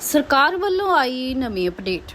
ਸਰਕਾਰ ਵੱਲੋਂ ਆਈ ਨਵੀਂ ਅਪਡੇਟ।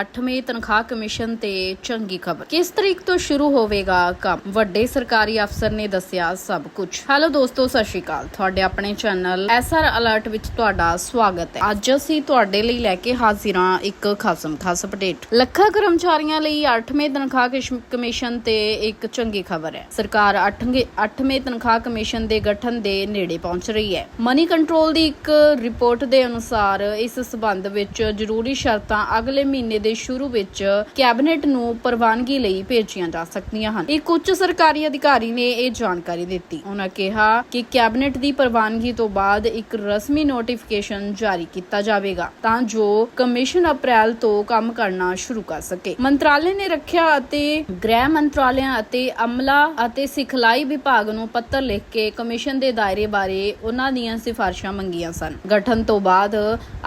8ਵੇਂ ਤਨਖਾਹ ਕਮਿਸ਼ਨ ਤੇ ਚੰਗੀ ਖਬਰ। ਕਿਸ ਤਰੀਕ ਤੋਂ ਸ਼ੁਰੂ ਹੋਵੇਗਾ ਕੰਮ? ਵੱਡੇ ਸਰਕਾਰੀ ਅਫਸਰ ਨੇ ਦੱਸਿਆ ਸਭ ਕੁਝ ਹੈਲੋ ਦੋਸਤੋ, ਸਤਿ ਸ਼੍ਰੀ ਅਕਾਲ। ਤੁਹਾਡੇ ਆਪਣੇ ਚੈਨਲ ਐਸਆਰ ਅਲਰਟ ਵਿੱਚ ਤੁਹਾਡਾ ਸਵਾਗਤ ਹੈ। ਅੱਜ ਅਸੀਂ ਤੁਹਾਡੇ ਲਈ ਲੈ ਕੇ ਹਾਜ਼ਰ ਹਾਂ ਇੱਕ ਖਾਸਮ ਖਾਸ ਅਪਡੇਟ। ਲੱਖਾਂ ਕਰਮਚਾਰੀਆਂ ਲਈ 8ਵੇਂ ਤਨਖਾਹ ਕਮਿਸ਼ਨ ਤੇ ਇੱਕ ਚੰਗੀ ਖਬਰ ਹੈ। ਸਰਕਾਰ 8ਵੇਂ 8ਵੇਂ ਤਨਖਾਹ ਕਮਿਸ਼ਨ ਦੇ ਗਠਨ ਦੇ ਨੇੜੇ ਪਹੁੰਚ ਰਹੀ ਹੈ। ਮਨੀ ਕੰਟਰੋਲ ਦੀ ਇੱਕ ਰਿਪੋਰਟ ਦੇ ਅਨੁਸਾਰ ਇਸ ਸਬੰਧ ਵਿੱਚ ਜ਼ਰੂਰੀ ਸ਼ਰਤਾਂ ਅਗਲੇ ਮਹੀਨੇ ਦੇ ਸ਼ੁਰੂ ਵਿੱਚ ਕੈਬਨਿਟ ਨੂੰ ਪ੍ਰਵਾਨਗੀ ਲਈ ਭੇਜੀਆਂ ਜਾ ਸਕਦੀਆਂ ਹਨ। ਇੱਕ ਉੱਚ ਸਰਕਾਰੀ ਅਧਿਕਾਰੀ ਨੇ ਇਹ ਜਾਣਕਾਰੀ ਦਿੱਤੀ। ਉਹਨਾਂ ਕਿਹਾ ਕਿ ਕੈਬਨਿਟ ਦੀ ਪ੍ਰਵਾਨਗੀ ਤੋਂ ਬਾਅਦ ਇੱਕ ਰਸਮੀ ਨੋਟੀਫਿਕੇਸ਼ਨ ਜਾਰੀ ਕੀਤਾ ਜਾਵੇਗਾ ਤਾਂ ਜੋ ਕਮਿਸ਼ਨ ਅਪ੍ਰੈਲ ਤੋਂ ਕੰਮ ਕਰਨਾ ਸ਼ੁਰੂ ਕਰ ਸਕੇ। ਮੰਤਰਾਲੇ ਨੇ ਰੱਖਿਆ ਅਤੇ ਗ੍ਰਹਿ ਮੰਤਰਾਲਿਆਂ ਅਤੇ ਅਮਲਾ ਅਤੇ ਸਿਖਲਾਈ ਵਿਭਾਗ ਨੂੰ ਪੱਤਰ ਲਿਖ ਕੇ ਕਮਿਸ਼ਨ ਦੇ ਦਾਇਰੇ ਬਾਰੇ ਉਹਨਾਂ ਦੀਆਂ ਸਿਫਾਰਿਸ਼ਾਂ ਮੰਗੀਆਂ ਸਨ। ਗਠਨ ਤੋਂ ਬਾਅਦ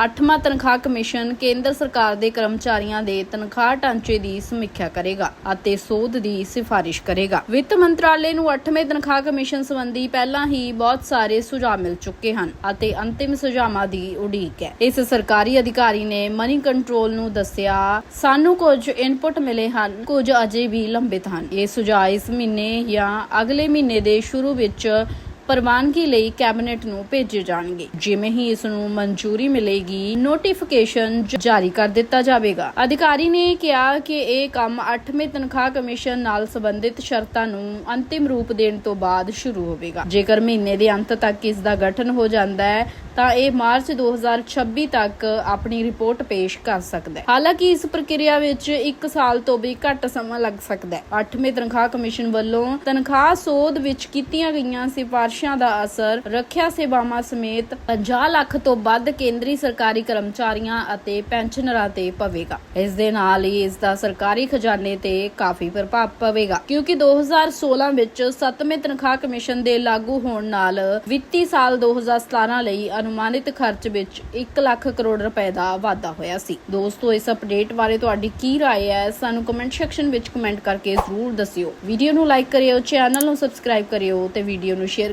8ਵਾਂ ਤਨਖਾਹ ਕਮਿਸ਼ਨ ਕੇਂਦਰ ਸਰਕਾਰ ਦੇ ਕਰਮਚਾਰੀ ਕਰਮਚਾਰੀਆਂ ਦੇ ਤਨਖਾਹ ਢਾਂਚੇ ਦੀ ਸਮੀਖਿਆ ਕਰੇਗਾ ਅਤੇ ਸੋਧ ਦੀ ਸਿਫਾਰਿਸ਼ ਕਰੇਗਾ। ਵਿੱਤ ਮੰਤਰਾਲੇ ਨੂੰ 8ਵੇਂ ਤਨਖਾਹ ਕਮਿਸ਼ਨ ਸੰਬੰਧੀ ਪਹਿਲਾਂ ਹੀ ਬਹੁਤ ਸਾਰੇ ਸੁਝਾਅ ਮਿਲ ਚੁੱਕੇ ਹਨ ਅਤੇ ਅੰਤਿਮ ਸੁਝਾਵਾਂ ਦੀ ਉਡੀਕ ਹੈ। ਇਸ ਸਰਕਾਰੀ ਅਧਿਕਾਰੀ ਨੇ ਮਨੀ ਕੰਟਰੋਲ ਨੂੰ ਦੱਸਿਆ, ਸਾਨੂੰ ਕੁਝ ਇਨਪੁਟ ਮਿਲੇ ਹਨ, ਕੁਝ ਅਜੇ ਵੀ ਲੰਬਿਤ ਹਨ। ਇਹ ਸੁਝਾਅ ਇਸ ਮਹੀਨੇ ਜਾਂ ਅਗਲੇ ਮਹੀਨੇ ਦੇ ਸ਼ੁਰੂ ਵਿੱਚ ਪ੍ਰਵਾਨਗੀ ਲਈ ਕੈਬਨਿਟ ਨੂੰ ਭੇਜੇ ਜਾਣਗੇ। ਜਿਵੇਂ ਹੀ ਇਸ ਨੂੰ ਮਨਜ਼ੂਰੀ ਮਿਲੇਗੀ ਨੋਟੀਫਿਕੇਸ਼ਨ ਜਾਰੀ ਕਰ ਦਿੱਤਾ ਜਾਵੇਗਾ। ਅਧਿਕਾਰੀ ਨੇ ਕਿਹਾ ਕਿ ਇਹ ਕੰਮ 8ਵੇਂ ਤਨਖਾਹ ਕਮਿਸ਼ਨ ਨਾਲ ਸੰਬੰਧਿਤ ਸ਼ਰਤਾਂ ਨੂੰ ਅੰਤਿਮ ਰੂਪ ਦੇਣ ਤੋਂ ਬਾਅਦ ਸ਼ੁਰੂ ਹੋਵੇਗਾ। ਜੇਕਰ ਮਹੀਨੇ ਦੇ ਅੰਤ ਤੱਕ ਇਸ ਦਾ ਗਠਨ ਹੋ ਜਾਂਦਾ ਹੈ, ਤਾਂ ਇਹ ਮਾਰਚ 2026 ਤੱਕ ਆਪਣੀ ਰਿਪੋਰਟ ਪੇਸ਼ ਕਰ ਸਕਦਾ ਹੈ। ਹਾਲਾਂਕਿ ਇਸ ਪ੍ਰਕਿਰਿਆ ਵਿੱਚ 1 ਸਾਲ ਤੋਂ ਵੀ ਘੱਟ ਸਮਾਂ ਲੱਗ ਸਕਦਾ ਹੈ। 8ਵੇਂ ਤਨਖਾਹ ਕਮਿਸ਼ਨ ਵੱਲੋਂ ਤਨਖਾਹ ਸੋਧ ਵਿੱਚ ਕੀਤੀਆਂ ਗਈਆਂ ਸਿਫਾਰਸ਼ਾਂ ਦਾ ਅਸਰ ਰੱਖਿਆ ਸੇਵਾਵਾਂ ਸਮੇਤ 50 ਲੱਖ ਤੋਂ ਵੱਧ ਕੇਂਦਰੀ ਸਰਕਾਰੀ ਕਰਮਚਾਰੀਆਂ ਅਤੇ ਪੈਨਸ਼ਨਰਾਂ ਤੇ ਪਵੇਗਾ ਇਸ ਦੇ ਨਾਲ ਹੀ ਇਸ ਦਾ ਸਰਕਾਰੀ ਖਜ਼ਾਨੇ ਤੇ ਕਾਫੀ ਪ੍ਰਭਾਵ ਪਵੇਗਾ ਕਿਉਂਕਿ 2016 ਵਿੱਚ 7ਵੇਂ ਤਨਖਾਹ ਕਮਿਸ਼ਨ ਦੇ ਲਾਗੂ ਹੋਣ ਨਾਲ ਵਿੱਤੀ ਸਾਲ 2017 ਲਈ ਅਨੁਮਾਨਿਤ ਖਰਚ ਵਿੱਚ 1 ਲੱਖ ਕਰੋੜ ਰੁਪਏ ਦਾ ਵਾਧਾ ਹੋਇਆ ਸੀ ਦੋਸਤੋ ਇਸ ਅਪਡੇਟ ਬਾਰੇ ਤੁਹਾਡੀ ਕੀ رائے ਹੈ ਸਾਨੂੰ ਕਮੈਂਟ ਸੈਕਸ਼ਨ ਵਿੱਚ ਕਮੈਂਟ ਕਰਕੇ ਜ਼ਰੂਰ ਦੱਸਿਓ ਵੀਡੀਓ ਨੂੰ ਲਾਈਕ ਕਰਿਓ ਚੈਨਲ ਨੂੰ ਸਬਸਕ੍ਰਾਈਬ ਕਰਿਓ ਤੇ ਵੀਡੀਓ ਨੂੰ ਸ਼ੇਅਰ